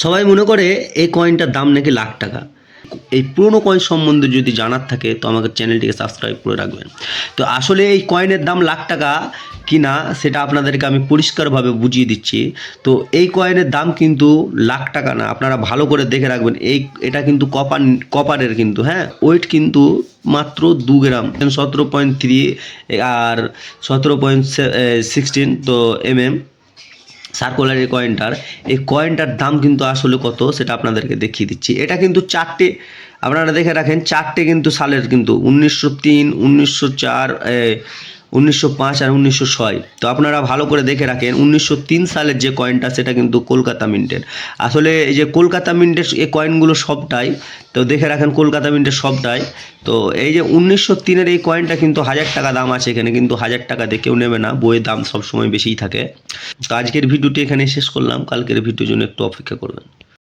সবাই মনে করে এই কয়েনটার দাম নাকি লাখ টাকা। এই পুরনো কয়েন সম্বন্ধে যদি জানার থাকে, তো আমাকে চ্যানেলটিকে সাবস্ক্রাইব করে রাখবেন। তো আসলে এই কয়েনের দাম লাখ টাকা কি না সেটা আপনাদেরকে আমি পরিষ্কারভাবে বুঝিয়ে দিচ্ছি। তো এই কয়েনের দাম কিন্তু লাখ টাকা না, আপনারা ভালো করে দেখে রাখবেন। এই, এটা কিন্তু কপার কপারের কিন্তু হ্যাঁ? ওয়েট কিন্তু মাত্র দু গ্রাম। সতেরো পয়েন্ট থ্রি আর সতেরো পয়েন্ট সিক্সটিন তো এম এম সার্কুলার কয়েনটার এই কয়েনটার দাম কিন্তু আসলে কত সেটা আপনাদেরকে দেখিয়ে দিচ্ছি। এটা কিন্তু চারটে, আপনারা দেখে রাখেন, চারটে কিন্তু সালের কিন্তু, উনিশশো তিন, উনিশশো চার উনিশশো পাঁচ আর উনিশশো ছয়। তো আপনারা ভালো করে দেখে রাখেন, উনিশশো তিন সালের যে কয়েনটা সেটা কিন্তু কলকাতা মিন্টের আসলে এই যে কলকাতা মিন্টের এই কয়েনগুলো সবটাই, তো দেখে রাখেন কলকাতা মিন্টের সবটাই। তো এই যে উনিশশো তিনের এই কয়েনটা কিন্তু হাজার টাকা দাম আছে এখানে, কিন্তু হাজার টাকা দিয়ে কেউ নেবে না, বইয়ের দাম সবসময় বেশিই থাকে। তো আজকের ভিডিওটি এখানে শেষ করলাম, কালকের ভিডিওর জন্য একটু অপেক্ষা করবেন।